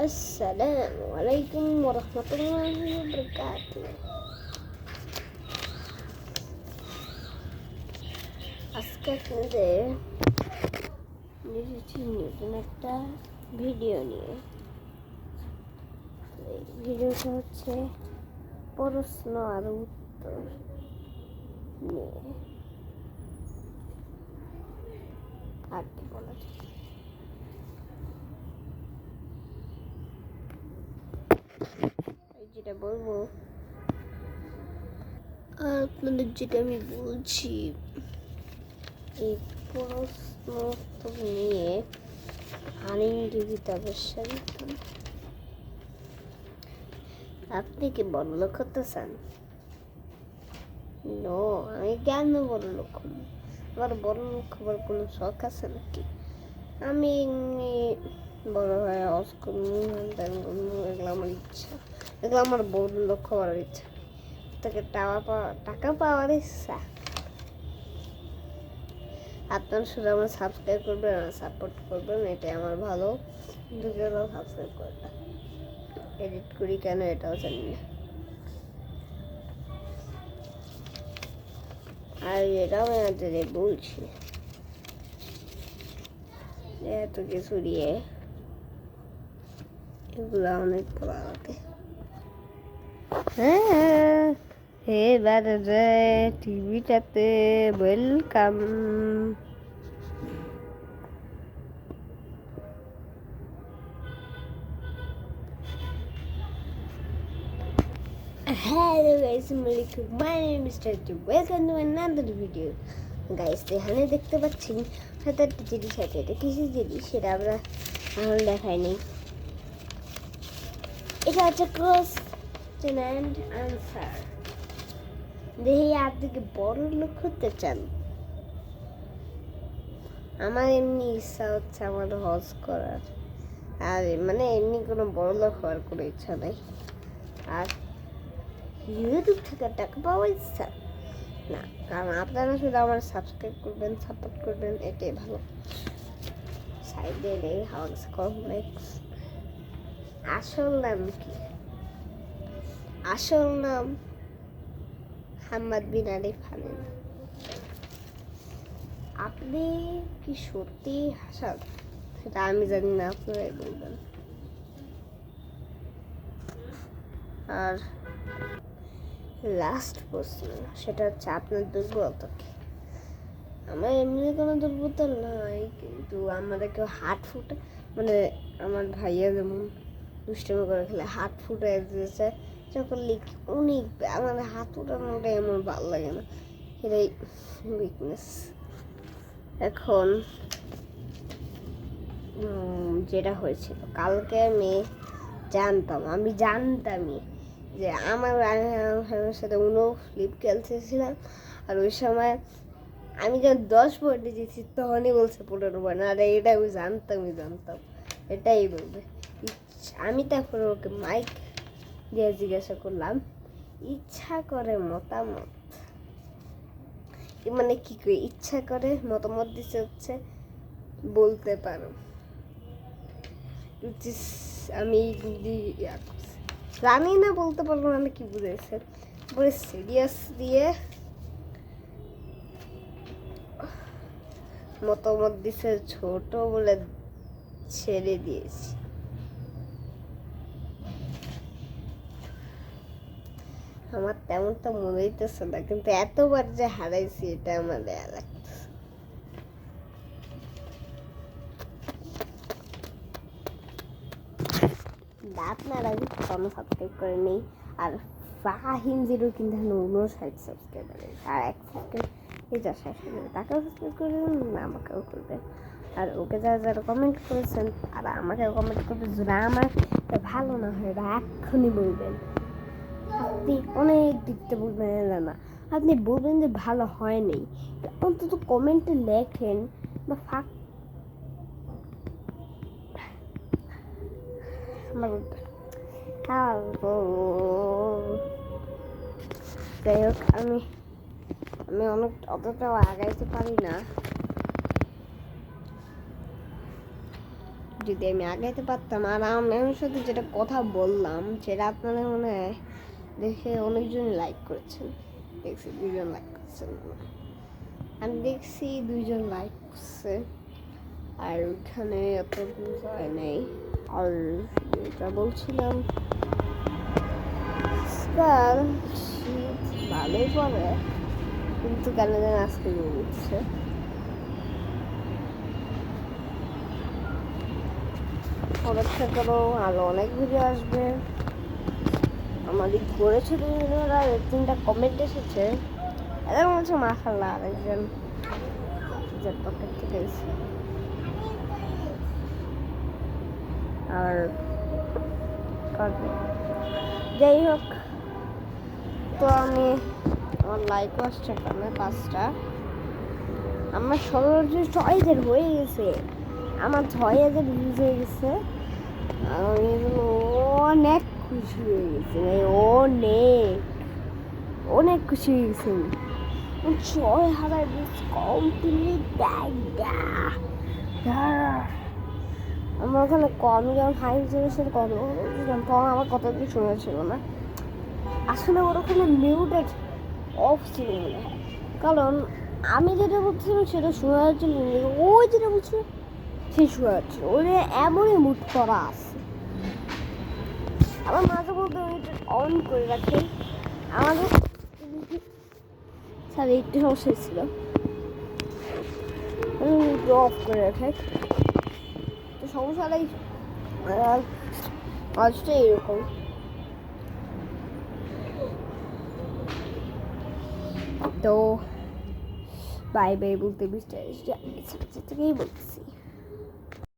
আসসালামু আলাইকুম ওরহমতুল্লাহি ওয়াবারাকাতুহ আজকে আপনাদের এসেছি নতুন একটা ভিডিও নিয়ে ভিডিওটা হচ্ছে প্রশ্ন আর উত্তর নিয়ে। আর কি বলা যায় এই যেটা বলব। আর আপনাদের যেটা আমি বলছি, এই প্রশ্ন নিয়ে আনন্দিত তাপস্যা আপনি কি বড় লোক হতে চান? নো আমি কেন বড় লোক আমার বড় লোক হবার কোনো শখ আছে নাকি? আমি বড় হয়ে অস্কুল এগুলো আমার ইচ্ছা। এগুলো আমার বড় লোক হওয়ার ইচ্ছা। তাকে টাকা পাওয়া, টাকা পাওয়ার ইচ্ছা? আপনারা শুধু আমার সাবস্ক্রাইব করবেন আর সাপোর্ট করবেন, এটাই আমার ভালো। কিন্তু সাবস্ক্রাইব করবেন এডিট করি কেন এটাও জানি না। আর এটাও আমি বলছি এত কিছু দিয়ে এগুলো অনেক পড়াতে হ্যাঁ এবার টিভিটাতে welcome Hello guys, Assalamualaikum. My name is Tati. Welcome to another video. Guys এখানে দেখতে পাচ্ছেন হয়তো একটা জিনিস আছে এটা কিসের জিনিস সেটা আমরা এখন দেখাইনি এটা হচ্ছে কোশ্চেন অ্যান্ড আনসার দেখি আপনি কি বড় লোক হতে চান আমার এমনি ইচ্ছা হচ্ছে আমার হজ করার আর মানে এমনি কোনো বড় লোক হওয়ার কোনো ইচ্ছা নেই। আর ইউটিউব থেকে টাকা পাওয়ার ইচ্ছা? না, কারণ আপনারা শুধু আমার সাবস্ক্রাইব করবেন সাপোর্ট করবেন, এটাই ভালো। সাইডে নেই হাউস কমপ্লেক্স আসল নাম কি? আসল নাম হাম্মাদ বিন আলী ফানিন আপনি কি সত্যি হাসান? সেটা আমি জানি না, আপনারাই বলবেন। আর লাস্ট প্রশ্ন, সেটা হচ্ছে আপনার দুর্বলতা কি? আমার এমনি কোনো দুর্বলতা নাই, কিন্তু আমাদের কেউ হাট ফুটে মানে আমার ভাইয়া যেমন দুষ্টামি করে খেলে হাত ফুটে দিয়েছে। যখন লিখি অনেক আমাদের হাত উঠানোটাই আমার ভালো লাগে না। এটাই উইকনেস এখন যেটা হয়েছিল, কালকে আমি জানতাম, আমি জানতামই যে আমার আমার সাথে উনো ফ্লিপ খেলতেছিলাম। আর ওই সময় আমি যখন দশ পয়েন্টে জিতছি, তখনই বলছে পনেরো পয়েন্ট আর, এটা আমি জানতামই, জানতাম। এটাই বলবে। আমি তারপর ওকে মাইক দিয়ে জিজ্ঞাসা করলাম, ইচ্ছা করে মতামত। মানে কি করে ইচ্ছা করে মতামত দিতে হচ্ছে বলতে পারো। আমি। জানি না বলতে পারব না, আমি কি বুঝেছে পরে সিরিয়াস দিয়ে মতামত দিছে, ছোট বলে ছেড়ে দিয়েছি। আমার তেমন তেমনটা মনে হইতেছে না, কিন্তু এতবার যে হারাইছি এটা আমার দেয়া লাগতেছে। আপনারা কোনো সাবস্ক্রাইব করে নেই, আর ফাহিম জিরো কিন্তু উনষাট সাবস্ক্রাইবার আর এক সাবস্ক্রাইব যা শেষ হয়ে যাবে তাকেও সাবস্ক্রাইব করে দেবেন, না আমাকেও করবেন আর ওকে যারা যারা কমেন্ট করেছেন, আর আমাকেও কমেন্ট করবে যদি আমার এটা ভালো না হয় এটা এক্ষুনি বলবেন। আপনি অনেক দিকতে বলবেন না না। আপনি বলবেন যে ভালো হয়নি অন্তত কমেন্টে লেখেন বা ফাঁক যাই হোক, আমি আমি অনেক অতটাও আগাইতে পারি না। যদি আমি আগাইতে পারতাম, আর আমার সাথে যেটা কথা বললাম, সেটা আপনারা মনে হয় দেখে অনেকজন লাইক করেছেন। দেখছি দুজন লাইক করছেন। আমি দেখছি দুইজন লাইক করছে। আর ওইখানে এত হয় নাই। আর যেটা বলছিলাম শীত ভালোই পড়ে, কিন্তু কেন যেন আজকে উঠছে অপেক্ষা করো, আরও অনেক ভিডিও আসবে। আমাদের করেছে দুজনেরা তিনটা কমেন্ট এসেছে। এদের হচ্ছে মাসাল্লাহ আরেকজন নিজের পকেট থেকে এসে আর যাই হোক, তো আমি আমার লাইক আসছে কারণে পাঁচটা। আমার সর্বোচ্চ ছয় হাজার হয়ে গেছে। আমার ছয় হাজার ভিউজ হয়ে গেছে। আমি অনেক খুশি হয়ে গেছি অনেক অনেক খুশি হয়ে গেছি ছয় হাজার ভিউজ কমপ্লিট আমার ওখানে কম যখন হাই সাথে কথা বলছিলাম তখন আমার কথা কি শুনেছিল না আসলে ওর ওখানে মিউটেড অফ ছিল মনে হয় কারণ আমি যেটা বলছিলাম সেটা শোনা যাচ্ছিল। ওই যেটা বলছিল সে শোনা যাচ্ছিল ওরে এমনই মুড করা আছে আবার মাঝে মধ্যে এটা অন করে রাখি। আমাদের স্যার একটু সমস্যা ছিল। অফ করে রাখে। তো সমস্যাটাই আজটা এরকম। তো বাই বাই বলতে বুঝতে থেকেই বলতেছি